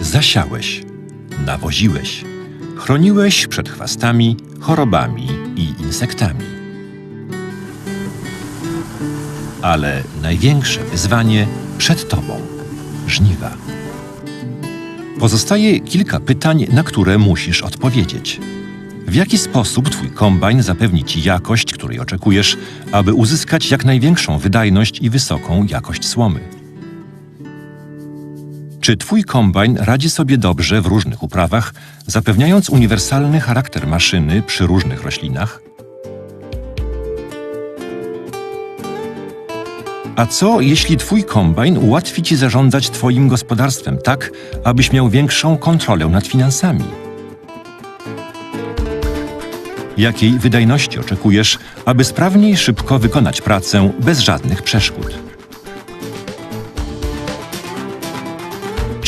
Zasiałeś, nawoziłeś, chroniłeś przed chwastami, chorobami i insektami. Ale największe wyzwanie przed Tobą żniwa. Pozostaje kilka pytań, na które musisz odpowiedzieć. W jaki sposób Twój kombajn zapewni Ci jakość, której oczekujesz, aby uzyskać jak największą wydajność i wysoką jakość słomy? Czy Twój kombajn radzi sobie dobrze w różnych uprawach, zapewniając uniwersalny charakter maszyny przy różnych roślinach? A co, jeśli Twój kombajn ułatwi Ci zarządzać Twoim gospodarstwem tak, abyś miał większą kontrolę nad finansami? Jakiej wydajności oczekujesz, aby sprawnie i szybko wykonać pracę bez żadnych przeszkód?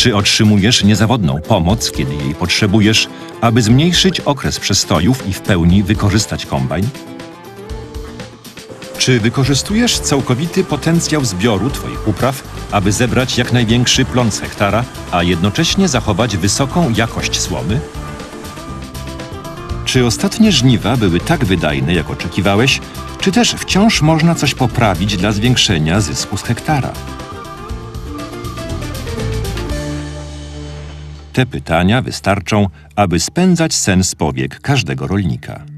Czy otrzymujesz niezawodną pomoc, kiedy jej potrzebujesz, aby zmniejszyć okres przestojów i w pełni wykorzystać kombajn? Czy wykorzystujesz całkowity potencjał zbioru Twoich upraw, aby zebrać jak największy plon z hektara, a jednocześnie zachować wysoką jakość słomy? Czy ostatnie żniwa były tak wydajne, jak oczekiwałeś, czy też wciąż można coś poprawić dla zwiększenia zysku z hektara? Te pytania wystarczą, aby spędzać sen z powiek każdego rolnika.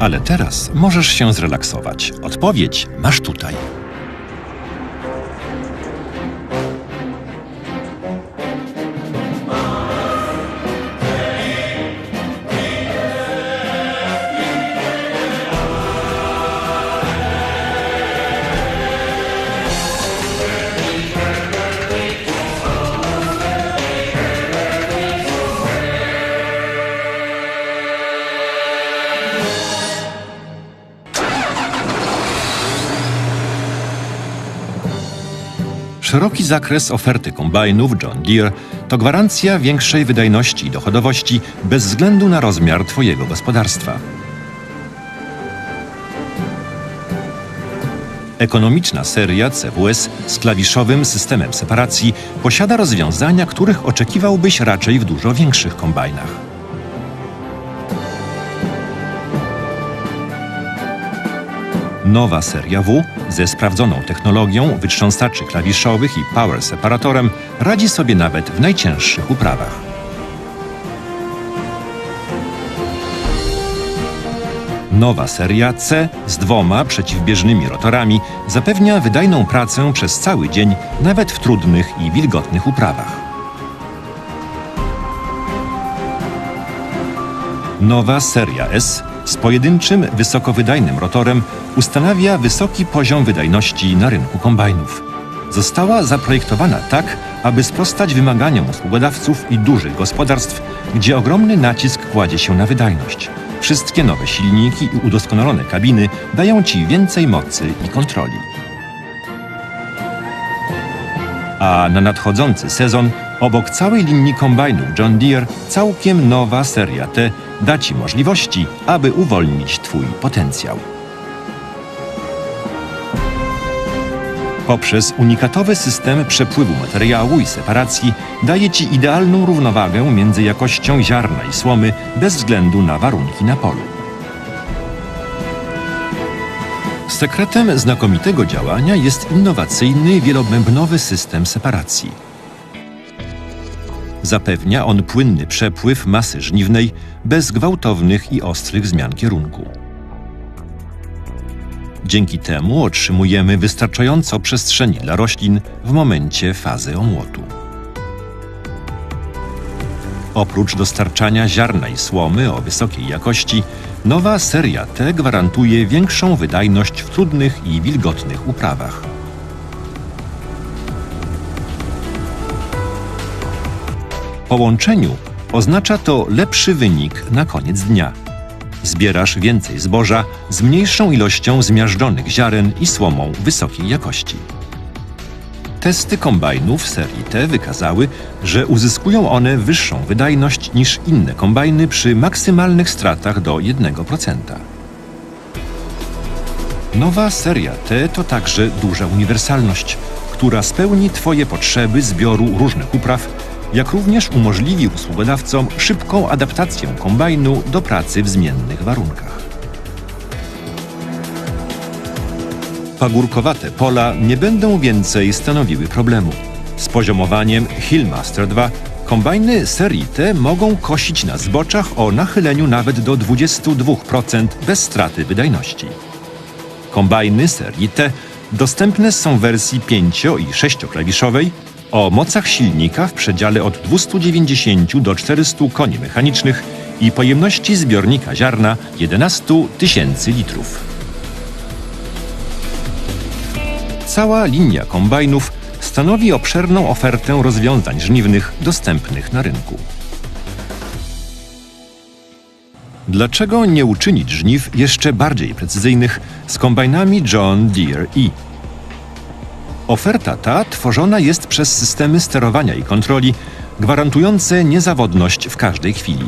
Ale teraz możesz się zrelaksować. Odpowiedź masz tutaj. Szeroki zakres oferty kombajnów John Deere to gwarancja większej wydajności i dochodowości bez względu na rozmiar Twojego gospodarstwa. Ekonomiczna seria CWS z klawiszowym systemem separacji posiada rozwiązania, których oczekiwałbyś raczej w dużo większych kombajnach. Nowa seria W ze sprawdzoną technologią wytrząsaczy klawiszowych i power separatorem radzi sobie nawet w najcięższych uprawach. Nowa seria C z dwoma przeciwbieżnymi rotorami zapewnia wydajną pracę przez cały dzień, nawet w trudnych i wilgotnych uprawach. Nowa seria S z pojedynczym, wysokowydajnym rotorem ustanawia wysoki poziom wydajności na rynku kombajnów. Została zaprojektowana tak, aby sprostać wymaganiom usługodawców i dużych gospodarstw, gdzie ogromny nacisk kładzie się na wydajność. Wszystkie nowe silniki i udoskonalone kabiny dają Ci więcej mocy i kontroli. A na nadchodzący sezon obok całej linii kombajnów John Deere całkiem nowa seria T da Ci możliwości, aby uwolnić Twój potencjał. Poprzez unikatowy system przepływu materiału i separacji daje Ci idealną równowagę między jakością ziarna i słomy bez względu na warunki na polu. Sekretem znakomitego działania jest innowacyjny, wielobębnowy system separacji. Zapewnia on płynny przepływ masy żniwnej bez gwałtownych i ostrych zmian kierunku. Dzięki temu otrzymujemy wystarczająco przestrzeni dla roślin w momencie fazy omłotu. Oprócz dostarczania ziarna i słomy o wysokiej jakości, nowa seria T gwarantuje większą wydajność w trudnych i wilgotnych uprawach. Po łączeniu oznacza to lepszy wynik na koniec dnia. Zbierasz więcej zboża z mniejszą ilością zmiażdżonych ziaren i słomą wysokiej jakości. Testy kombajnów serii T wykazały, że uzyskują one wyższą wydajność niż inne kombajny przy maksymalnych stratach do 1%. Nowa seria T to także duża uniwersalność, która spełni Twoje potrzeby zbioru różnych upraw, jak również umożliwi usługodawcom szybką adaptację kombajnu do pracy w zmiennych warunkach. Pagórkowate pola nie będą więcej stanowiły problemu. Z poziomowaniem Hillmaster 2 kombajny serii T mogą kosić na zboczach o nachyleniu nawet do 22% bez straty wydajności. Kombajny serii T dostępne są w wersji 5 i 6-klawiszowej o mocach silnika w przedziale od 290 do 400 koni mechanicznych i pojemności zbiornika ziarna 11 tysięcy litrów. Cała linia kombajnów stanowi obszerną ofertę rozwiązań żniwnych dostępnych na rynku. Dlaczego nie uczynić żniw jeszcze bardziej precyzyjnych z kombajnami John Deere E? Oferta ta tworzona jest przez systemy sterowania i kontroli gwarantujące niezawodność w każdej chwili.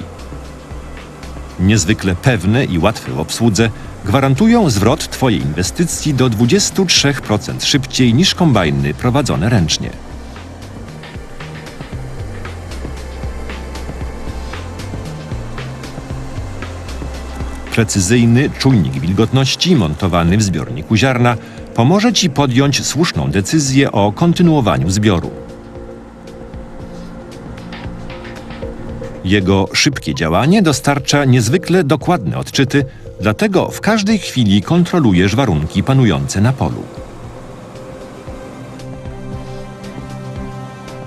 Niezwykle pewne i łatwe w obsłudze gwarantują zwrot Twojej inwestycji do 23% szybciej niż kombajny prowadzone ręcznie. Precyzyjny czujnik wilgotności montowany w zbiorniku ziarna pomoże Ci podjąć słuszną decyzję o kontynuowaniu zbioru. Jego szybkie działanie dostarcza niezwykle dokładne odczyty, dlatego w każdej chwili kontrolujesz warunki panujące na polu.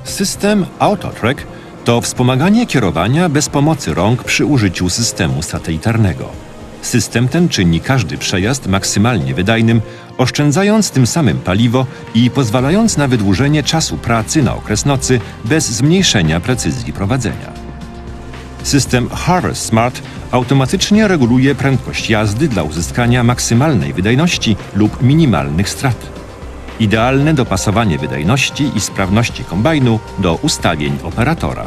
System AutoTrack to wspomaganie kierowania bez pomocy rąk przy użyciu systemu satelitarnego. System ten czyni każdy przejazd maksymalnie wydajnym, oszczędzając tym samym paliwo i pozwalając na wydłużenie czasu pracy na okres nocy bez zmniejszenia precyzji prowadzenia. System Harvest Smart automatycznie reguluje prędkość jazdy dla uzyskania maksymalnej wydajności lub minimalnych strat. Idealne dopasowanie wydajności i sprawności kombajnu do ustawień operatora.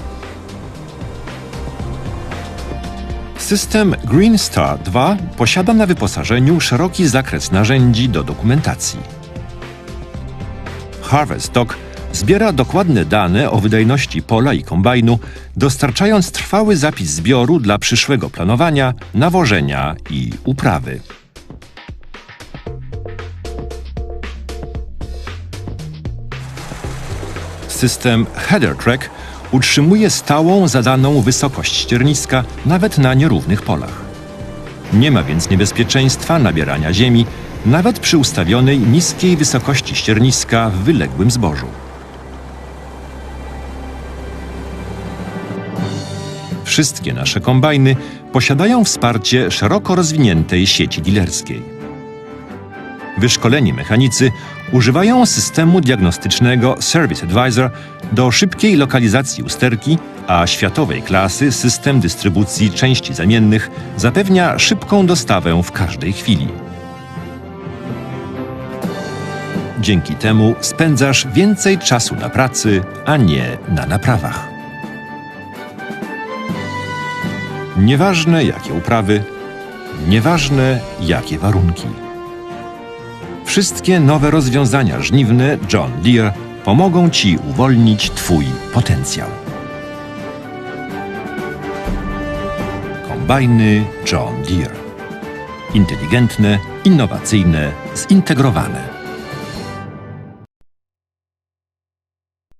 System Green Star 2 posiada na wyposażeniu szeroki zakres narzędzi do dokumentacji. Harvest Dog zbiera dokładne dane o wydajności pola i kombajnu, dostarczając trwały zapis zbioru dla przyszłego planowania, nawożenia i uprawy. System Header Track utrzymuje stałą zadaną wysokość ścierniska nawet na nierównych polach. Nie ma więc niebezpieczeństwa nabierania ziemi, nawet przy ustawionej niskiej wysokości ścierniska w wyległym zbożu. Wszystkie nasze kombajny posiadają wsparcie szeroko rozwiniętej sieci dealerskiej. Wyszkoleni mechanicy używają systemu diagnostycznego Service Advisor do szybkiej lokalizacji usterki, a światowej klasy system dystrybucji części zamiennych zapewnia szybką dostawę w każdej chwili. Dzięki temu spędzasz więcej czasu na pracy, a nie na naprawach. Nieważne jakie uprawy, nieważne jakie warunki. Wszystkie nowe rozwiązania żniwne John Deere pomogą Ci uwolnić Twój potencjał. Kombajny John Deere. Inteligentne, innowacyjne, zintegrowane.